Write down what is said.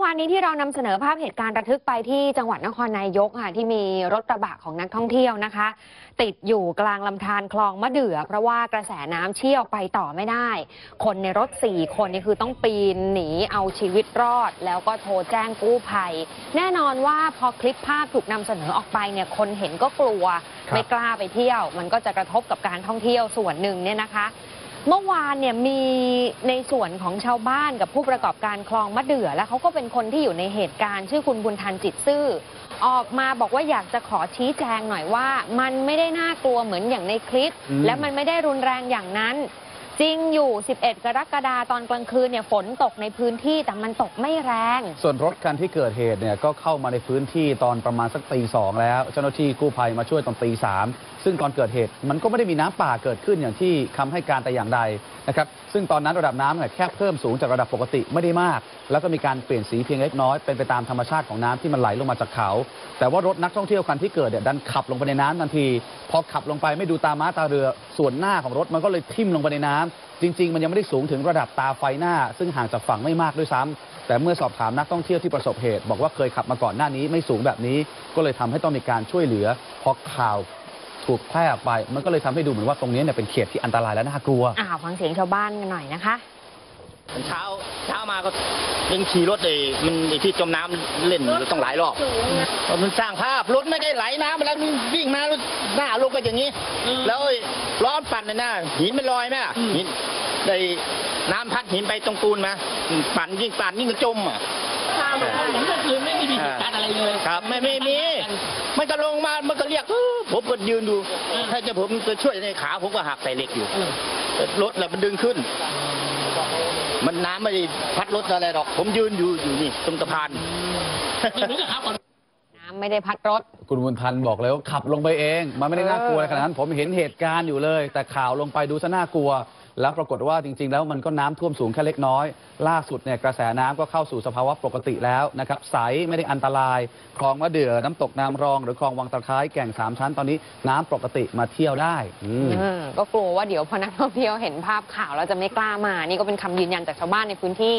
อวานนี้ที่เรานำเสนอภาพเหตุการณ์ระทึกไปที่จังหวัดนครนายกค่ะที่มีรถกระบะของนักท่องเที่ยวนะคะ ติดอยู่กลางลำธารคลองมะเดื่อ เพราะว่ากระแสน้ำเชี่ยวไปต่อไม่ได้ คนในรถ 4 คนนี่คือต้องปีนหนีเอาชีวิตรอด แล้วก็โทรแจ้งกู้ภัย แน่นอนว่าพอคลิปภาพถูกนำเสนอออกไปเนี่ยคนเห็นก็กลัวไม่กล้าไปเที่ยว มันก็จะกระทบกับการท่องเที่ยวส่วนหนึ่งเนี่ยนะคะ เมื่อวานเนี่ยมีในส่วนของชาวบ้านกับผู้ประกอบการคลองมะเดื่อ และเขาก็เป็นคนที่อยู่ในเหตุการณ์ ชื่อคุณบุญทันจิตซื่อ ออกมาบอกว่าอยากจะขอชี้แจงหน่อยว่า มันไม่ได้น่ากลัวเหมือนอย่างในคลิปอืมและมันไม่ได้รุนแรงอย่างนั้น จริงอยู่ 11 กรกฎาคมตอนกลางคืนเนี่ยฝนตกในพื้นที่แต่มันตกไม่แรง ส่วนรถคันที่เกิดเหตุเนี่ยก็เข้ามาในพื้นที่ตอนประมาณสักตีสองแล้ว เจ้าหน้าที่กู้ภัยมาช่วยตอนตีสามซึ่งตอนเกิดเหตุมันก็ไม่ได้มีน้ำป่าเกิดขึ้นอย่างที่คำให้การแต่อย่างใดนะครับซึ่งตอนนั้นระดับน้ำเนี่ยแค่เพิ่มสูงจากระดับปกติไม่ได้มาก แล้วก็มีการเปลี่ยนสีเพียงเล็กน้อยเป็นไปตามธรรมชาติของน้ำที่มันไหลลงมาจากเขา แต่ว่ารถนักท่องเที่ยวคันที่เกิดเนี่ยดันขับลงไปในน้ำทันที พอขับลงไปไม่ดูตาม้าตาเรือส่วนหน้าของรถมันก็เลยทิ่มลงไปในน้ำจริง ๆ มันยังไม่ได้สูงถึงระดับตาไฟหน้า ซึ่งห่างจากฝั่งไม่มากด้วยซ้ำแต่เมื่อสอบถามนักท่องเที่ยวที่ประสบเหตุ บอกว่าเคยขับมาก่อนหน้านี้ไม่สูงแบบนี้ ก็เลยทำให้ต้องมีการช่วยเหลือพอข่าวถูกแพร่ออกไป มันก็เลยทำให้ดูเหมือนว่าตรงนี้เนี่ยเป็นเขตที่อันตรายและน่ากลัวอ่าฟังเสียงชาวบ้านกันหน่อยนะคะเช้าเช้ามาก็ยังขี่รถไอ้มันไอ้ที่จมน้ำเล่นอยู่ต้องหลายรอบมันสร้างภาพรถไม่ได้ไหลน้ำมาแล้วมันวิ่งมาแล้วหน้าลงไปอย่างนี้ แล้วไอ้ ล้อมปั่นน่ะนะหินมันลอยไหมอะหินได้น้ำพัดหินไปตรงปูนมาปั่นยิ่งปั่นยิ่งกระจมอะผมก็คือไม่ได้มีเหตุการณ์อะไรเลยครับไม่ไม่มีมันก็ลงมามันก็เรียกอื้อผมก็ยืนดู ถ้าจะผมจะช่วยในขาผมก็หักใส่เหล็กอยู่รถแหละมันดึงขึ้น มันน้ำไม่ได้พัดรถอะไรหรอก ผมยืนอยู่อยู่นี่ตรงสะพาน ไม่ได้พัดรถ คุณบุญทันบอกเลยว่าขับลงไปเอง มันไม่ได้น่ากลัวอะไรขนาดนั้น ผมเห็นเหตุการณ์อยู่เลย แต่ข่าวลงไปดูซะน่ากลัว แล้วปรากฏว่าจริง ๆ แล้วมันก็น้ำท่วมสูงแค่เล็กน้อย ล่าสุดเนี่ยกระแสน้ำก็เข้าสู่สภาวะปกติแล้วนะครับใสไม่ได้อันตรายคลองมะเดื่อน้ำตกน้ำรอง หรือคลองวังตะไคร้แก่งสามชั้นตอนนี้น้ำปกติมาเที่ยวได้อืม เออก็กลัวว่าเดี๋ยวพอนักท่องเที่ยวเห็นภาพข่าวแล้วจะไม่กล้ามา นี่ก็เป็นคำยืนยันจากชาวบ้านในพื้นที่